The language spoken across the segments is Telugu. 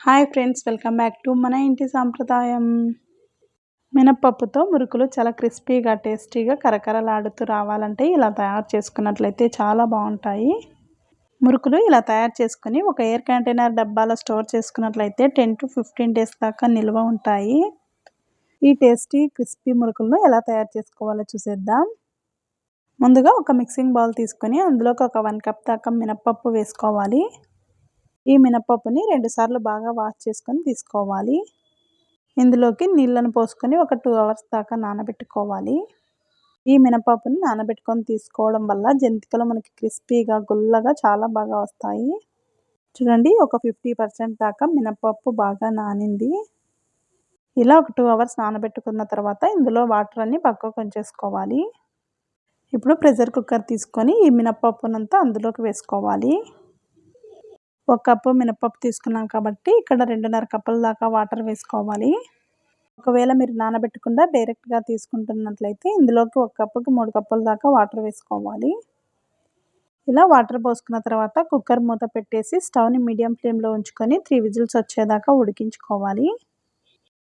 Hi friends welcome back to మన ఇంటి సాంప్రదాయం. మినప్పప్పుతో మురుకులు చాలా క్రిస్పీగా టేస్టీగా కరకరలాడుతూ రావాలంటే ఇలా తయారు చేసుకున్నట్లయితే చాలా బాగుంటాయి. మురుకులు ఇలా తయారు చేసుకుని ఒక ఎయిర్ కంటైనర్ డబ్బాలో స్టోర్ చేసుకున్నట్లయితే టెన్ టు ఫిఫ్టీన్ డేస్ దాకా నిల్వ ఉంటాయి. ఈ టేస్టీ క్రిస్పీ మురుకులను ఎలా తయారు చేసుకోవాలో చూసేద్దాం. ముందుగా ఒక మిక్సింగ్ బౌల్ తీసుకొని అందులోకి ఒక వన్ కప్ దాకా మినప్పప్పు వేసుకోవాలి. ఈ మినపప్పుని రెండుసార్లు బాగా వాష్ చేసుకొని తీసుకోవాలి. ఇందులోకి నీళ్ళను పోసుకొని ఒక టూ అవర్స్ దాకా నానబెట్టుకోవాలి. ఈ మినపప్పుని నానబెట్టుకొని తీసుకోవడం వల్ల జంతికలు మనకి క్రిస్పీగా గుల్లగా చాలా బాగా వస్తాయి. చూడండి ఒక ఫిఫ్టీ పర్సెంట్ దాకా మినపప్పు బాగా నానింది. ఇలా ఒక టూ అవర్స్ నానబెట్టుకున్న తర్వాత ఇందులో వాటర్ అన్ని పక్కకు ఉంచేసుకోవాలి ఇప్పుడు ప్రెషర్ కుక్కర్ తీసుకొని ఈ మినపప్పునంతా అందులోకి వేసుకోవాలి. ఒక కప్పు మినపప్పు తీసుకున్నాం కాబట్టి ఇక్కడ రెండున్నర కప్పుల దాకా వాటర్ వేసుకోవాలి. ఒకవేళ మీరు నానబెట్టకుండా డైరెక్ట్గా తీసుకుంటున్నట్లయితే ఇందులోకి ఒక కప్పుకి మూడు కప్పుల దాకా వాటర్ వేసుకోవాలి. ఇలా వాటర్ పోసుకున్న తర్వాత కుక్కర్ మూత పెట్టేసి స్టవ్ని మీడియం ఫ్లేమ్లో ఉంచుకొని త్రీ విజిల్స్ వచ్చేదాకా ఉడికించుకోవాలి.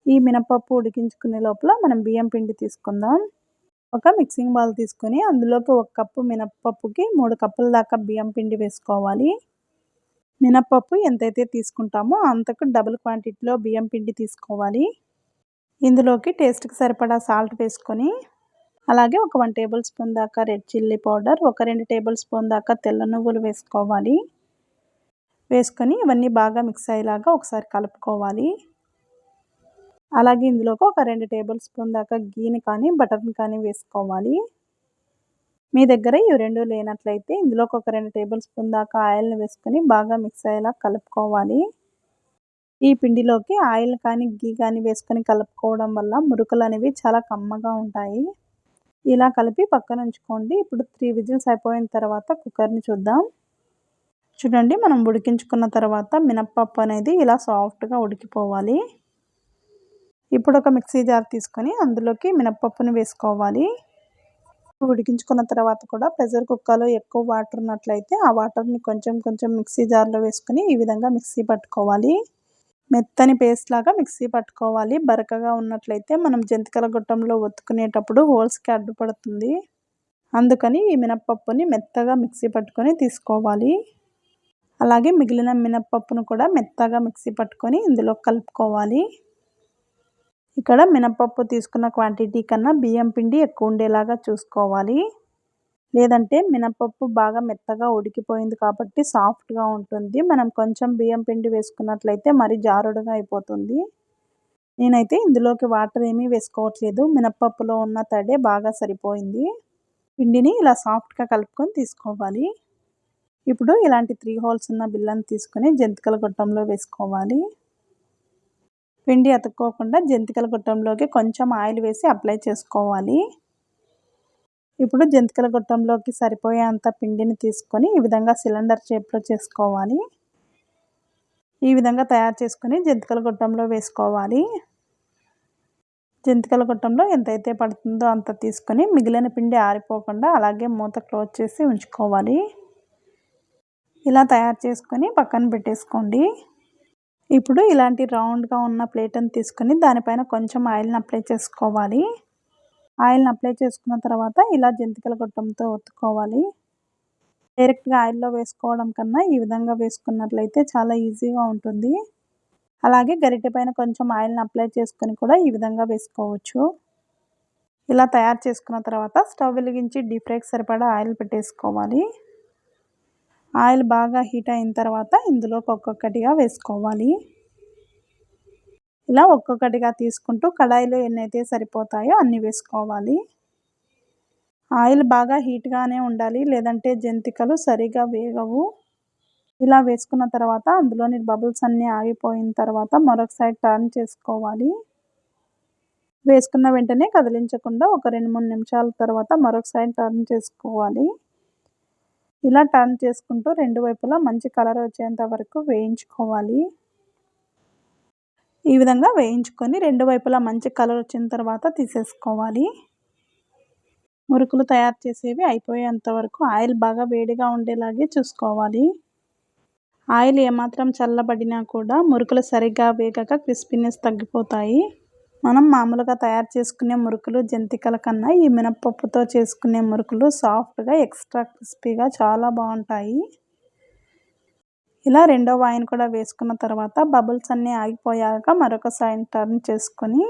ఈ మినపప్పు ఉడికించుకునే లోపల మనం బియ్యం పిండి తీసుకుందాం. ఒక మిక్సింగ్ బౌల్ తీసుకొని అందులోకి ఒక కప్పు మినపప్పుకి మూడు కప్పుల దాకా బియ్యం పిండి వేసుకోవాలి. మినప్పప్పు ఎంతైతే తీసుకుంటామో అంతకు డబుల్ క్వాంటిటీలో బియ్యం పిండి తీసుకోవాలి. ఇందులోకి టేస్ట్కి సరిపడా సాల్ట్ వేసుకొని అలాగే ఒక వన్ టేబుల్ స్పూన్ దాకా రెడ్ చిల్లీ పౌడర్ ఒక రెండు టేబుల్ స్పూన్ దాకా తెల్ల నువ్వులు వేసుకోవాలి. వేసుకొని ఇవన్నీ బాగా మిక్స్ అయ్యేలాగా ఒకసారి కలుపుకోవాలి. అలాగే ఇందులోకి ఒక రెండు టేబుల్ స్పూన్ దాకా గీని కానీ బటర్ని కానీ వేసుకోవాలి. మీ దగ్గర ఇవి రెండు లేనట్లయితే ఇందులోకి ఒక రెండు టేబుల్ స్పూన్ దాకా ఆయిల్ని వేసుకొని బాగా మిక్స్ అయ్యేలా కలుపుకోవాలి. ఈ పిండిలోకి ఆయిల్ కానీ గీ కానీ వేసుకొని కలుపుకోవడం వల్ల మురుకులు అనేవి చాలా కమ్మగా ఉంటాయి. ఇలా కలిపి పక్కన ఉంచుకోండి. ఇప్పుడు త్రీ విజిల్స్ అయిపోయిన తర్వాత కుక్కర్ని చూద్దాం. చూడండి మనం ఉడికించుకున్న తర్వాత మినప్పప్పు అనేది ఇలా సాఫ్ట్గా ఉడికిపోవాలి. ఇప్పుడు ఒక మిక్సీ జార్ తీసుకొని అందులోకి మినప్పప్పుని వేసుకోవాలి. ఉడికించుకున్న తర్వాత కూడా ప్రెషర్ కుక్కర్లో ఎక్కువ వాటర్ ఉన్నట్లయితే ఆ వాటర్ని కొంచెం కొంచెం మిక్సీ జార్లో వేసుకుని ఈ విధంగా మిక్సీ పట్టుకోవాలి. మెత్తని పేస్ట్ లాగా మిక్సీ పట్టుకోవాలి. బరకగా ఉన్నట్లయితే మనం జంతికల గుట్టంలో ఒత్తుకునేటప్పుడు హోల్స్కి అడ్డుపడుతుంది. అందుకని ఈ మినప్పప్పుని మెత్తగా మిక్సీ పట్టుకొని తీసుకోవాలి. అలాగే మిగిలిన మినప్పప్పును కూడా మెత్తగా మిక్సీ పట్టుకొని ఇందులో కలుపుకోవాలి. ఇక్కడ మినపప్పు తీసుకున్న క్వాంటిటీ కన్నా బియ్యం పిండి ఎక్కువ ఉండేలాగా చూసుకోవాలి. లేదంటే మినపప్పు బాగా మెత్తగా ఉడికిపోయింది కాబట్టి సాఫ్ట్గా ఉంటుంది. మనం కొంచెం బియ్యం పిండి వేసుకున్నట్లయితే మరి జారుడుగా అయిపోతుంది. నేనైతే ఇందులోకి వాటర్ ఏమీ వేసుకోవట్లేదు. మినపప్పులో ఉన్న తడే బాగా సరిపోయింది. పిండిని ఇలా సాఫ్ట్గా కలుపుకొని తీసుకోవాలి. ఇప్పుడు ఇలాంటి త్రీ హోల్స్ ఉన్న బిల్లని తీసుకొని జంతికల గొట్టంలో వేసుకోవాలి. పిండి అతుక్కోకుండా జంతికల గుట్టంలోకి కొంచెం ఆయిల్ వేసి అప్లై చేసుకోవాలి. ఇప్పుడు జంతికల గుట్టంలోకి సరిపోయేంత పిండిని తీసుకొని ఈ విధంగా సిలిండర్ షేప్లో చేసుకోవాలి. ఈ విధంగా తయారు చేసుకొని జంతికల గుట్టంలో వేసుకోవాలి. జంతికల గుట్టంలో ఎంతైతే పడుతుందో అంత తీసుకొని మిగిలిన పిండి ఆరిపోకుండా అలాగే మూత క్లోజ్ చేసి ఉంచుకోవాలి. ఇలా తయారు చేసుకొని పక్కన పెట్టేసుకోండి. ఇప్పుడు ఇలాంటి రౌండ్గా ఉన్న ప్లేట్ని తీసుకొని దానిపైన కొంచెం ఆయిల్ని అప్లై చేసుకోవాలి. ఆయిల్ని అప్లై చేసుకున్న తర్వాత ఇలా జంతికల గొట్టంతో ఒత్తుకోవాలి. డైరెక్ట్గా ఆయిల్లో వేసుకోవడం కన్నా ఈ విధంగా వేసుకున్నట్లయితే చాలా ఈజీగా ఉంటుంది. అలాగే గరిటె పైన కొంచెం ఆయిల్ని అప్లై చేసుకొని కూడా ఈ విధంగా వేసుకోవచ్చు. ఇలా తయారు చేసుకున్న తర్వాత స్టవ్ వెలిగించి డీప్ ఫ్రైకి సరిపడా ఆయిల్ పెట్టేసుకోవాలి. ఆయిల్ బాగా హీట్ అయిన తర్వాత ఇందులోకి ఒక్కొక్కటిగా వేసుకోవాలి. ఇలా ఒక్కొక్కటిగా తీసుకుంటూ కడాయిలో ఎన్నైతే సరిపోతాయో అన్నీ వేసుకోవాలి. ఆయిల్ బాగా హీట్గానే ఉండాలి లేదంటే జంతికలు సరిగా వేగవు. ఇలా వేసుకున్న తర్వాత అందులోని బబుల్స్ అన్నీ ఆగిపోయిన తర్వాత మరొక సైడ్ టర్న్ చేసుకోవాలి. వేసుకున్న వెంటనే కదిలించకుండా ఒక రెండు మూడు నిమిషాల తర్వాత మరొక సైడ్ టర్న్ చేసుకోవాలి. ఇలా టర్న్ చేసుకుంటూ రెండు వైపులా మంచి కలర్ వచ్చేంత వరకు వేయించుకోవాలి. ఈ విధంగా వేయించుకొని రెండు వైపులా మంచి కలర్ వచ్చిన తర్వాత తీసేసుకోవాలి. మురుకులు తయారు చేసేవి అయిపోయేంత వరకు ఆయిల్ బాగా వేడిగా ఉండేలాగే చూసుకోవాలి. ఆయిల్ ఏమాత్రం చల్లబడినా కూడా మురుకులు సరిగ్గా వేగక క్రిస్పీనెస్ తగ్గిపోతాయి. మనం మామూలుగా తయారు చేసుకునే మురుకులు జంతికల కన్నా ఈ మినప్పప్పుతో చేసుకునే మురుకులు సాఫ్ట్గా ఎక్స్ట్రా క్రిస్పీగా చాలా బాగుంటాయి. ఇలా రెండో వాయిన్ కూడా వేసుకున్న తర్వాత బబుల్స్ అన్నీ ఆగిపోయాక మరొక సైడ్ టర్న్ చేసుకొని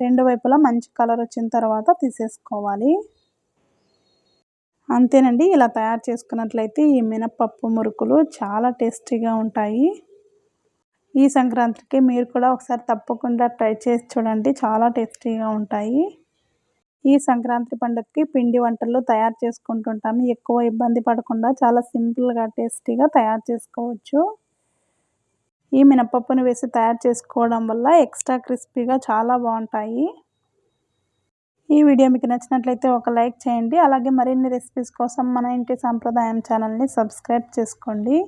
రెండు వైపులా మంచి కలర్ వచ్చిన తర్వాత తీసేసుకోవాలి. అంతేనండి ఇలా తయారు చేసుకున్నట్లయితే ఈ మినప్పప్పు మురుకులు చాలా టేస్టీగా ఉంటాయి. ఈ సంక్రాంతికి మీరు కూడా ఒకసారి తప్పకుండా ట్రై చేసి చూడండి. చాలా టేస్టీగా ఉంటాయి. ఈ సంక్రాంతి పండుగకి పిండి వంటలు తయారు చేసుకుంటుంటాము. ఎక్కువ ఇబ్బంది పడకుండా చాలా సింపుల్గా టేస్టీగా తయారు చేసుకోవచ్చు. ఈ మినపప్పును వేసి తయారు చేసుకోవడం వల్ల ఎక్స్ట్రా క్రిస్పీగా చాలా బాగుంటాయి. ఈ వీడియో మీకు నచ్చినట్లయితే ఒక లైక్ చేయండి. అలాగే మరిన్ని రెసిపీస్ కోసం మన ఇంటి సాంప్రదాయం ఛానల్ని సబ్స్క్రైబ్ చేసుకోండి.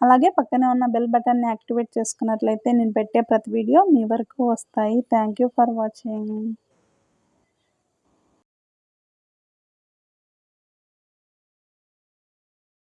అలాగే పక్కనే ఉన్న బెల్ బటన్ని యాక్టివేట్ చేసుకున్నట్లయితే నేను పెట్టే ప్రతి వీడియో మీ వరకు వస్తాయి. Thank for watching